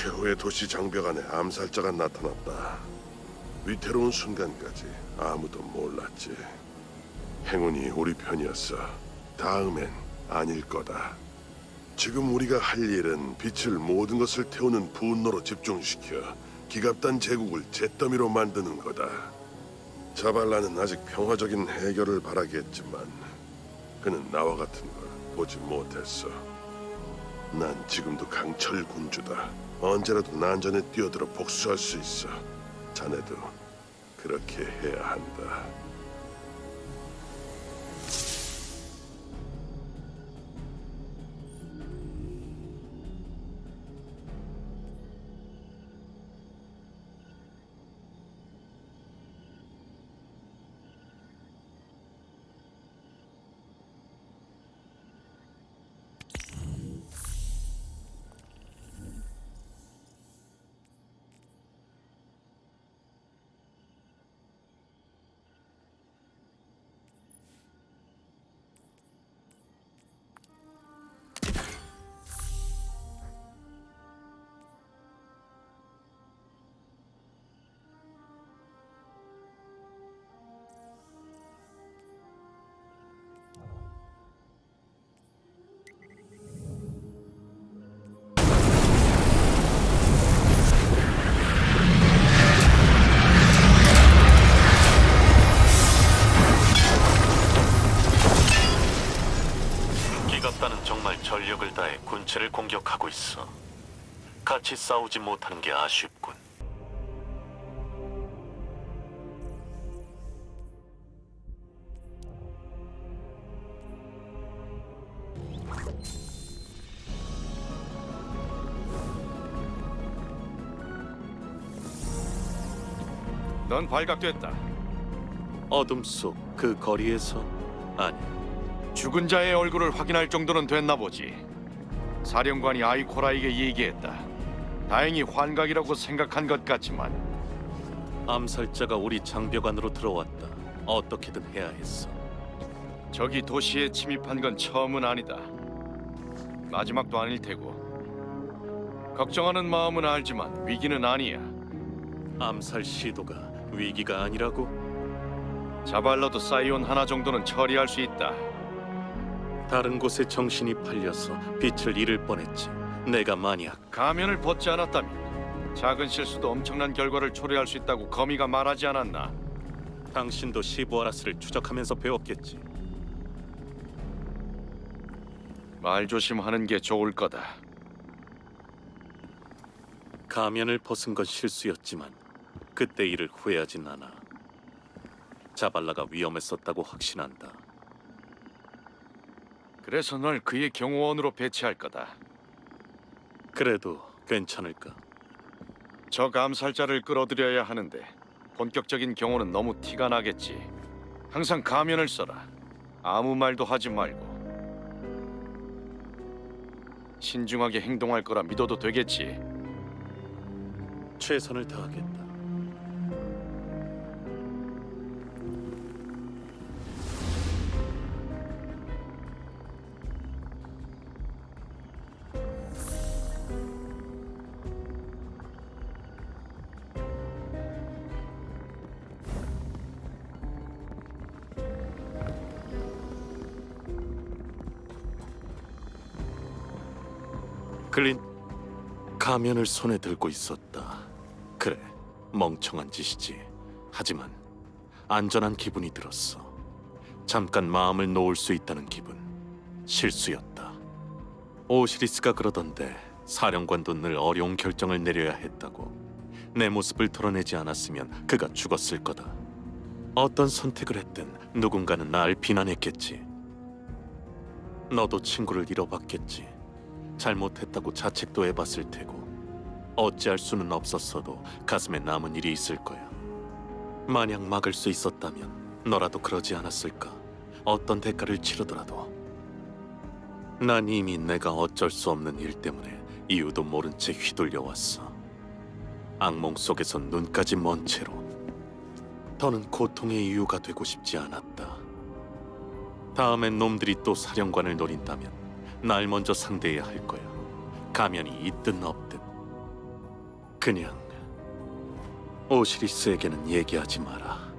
최후의 도시 장벽 안에 암살자가 나타났다. 위태로운 순간까지 아무도 몰랐지. 행운이 우리 편이었어. 다음엔 아닐 거다. 지금 우리가 할 일은 빛을 모든 것을 태우는 분노로 집중시켜 기갑단 제국을 잿더미로 만드는 거다. 자발라는 아직 평화적인 해결을 바라겠지만 그는 나와 같은 걸 보지 못했어. 난 지금도 강철 군주다. 언제라도 난전에 뛰어들어 복수할 수 있어. 자네도 그렇게 해야 한다. 정말 전력을 다해 군체를 공격하고 있어. 같이 싸우지 못하는 게 아쉽군. 넌 발각됐다. 어둠 속 그 거리에서 아니 죽은 자의 얼굴을 확인할 정도는 됐나 보지. 사령관이 아이코라에게 얘기했다. 다행히 환각이라고 생각한 것 같지만 암살자가 우리 장벽 안으로 들어왔다. 어떻게든 해야 했어. 적이 도시에 침입한 건 처음은 아니다. 마지막도 아닐 테고. 걱정하는 마음은 알지만 위기는 아니야. 암살 시도가 위기가 아니라고? 자발라도 사이온 하나 정도는 처리할 수 있다. 다른 곳에 정신이 팔려서 빛을 잃을 뻔했지. 내가 만약 가면을 벗지 않았다면 작은 실수도 엄청난 결과를 초래할 수 있다고 거미가 말하지 않았나? 당신도 시부아라스를 추적하면서 배웠겠지. 말 조심하는 게 좋을 거다. 가면을 벗은 건 실수였지만 그때 일을 후회하진 않아. 자발라가 위험했었다고 확신한다. 그래서 널 그의 경호원으로 배치할 거다. 그래도 괜찮을까? 저 감살자를 끌어들여야 하는데 본격적인 경호는 너무 티가 나겠지. 항상 가면을 써라. 아무 말도 하지 말고. 신중하게 행동할 거라 믿어도 되겠지. 최선을 다하겠다. 클린 가면을 손에 들고 있었다. 그래, 멍청한 짓이지. 하지만 안전한 기분이 들었어. 잠깐 마음을 놓을 수 있다는 기분. 실수였다. 오시리스가 그러던데 사령관도 늘 어려운 결정을 내려야 했다고. 내 모습을 드러내지 않았으면 그가 죽었을 거다. 어떤 선택을 했든 누군가는 날 비난했겠지. 너도 친구를 잃어봤겠지. 잘못했다고 자책도 해봤을 테고 어찌할 수는 없었어도 가슴에 남은 일이 있을 거야. 만약 막을 수 있었다면 너라도 그러지 않았을까? 어떤 대가를 치르더라도 난 이미 내가 어쩔 수 없는 일 때문에 이유도 모른 채 휘둘려 왔어. 악몽 속에서 눈까지 먼 채로 더는 고통의 이유가 되고 싶지 않았다. 다음엔 놈들이 또 사령관을 노린다면 날 먼저 상대해야 할 거야. 가면이 있든 없든. 그냥 오시리스에게는 얘기하지 마라.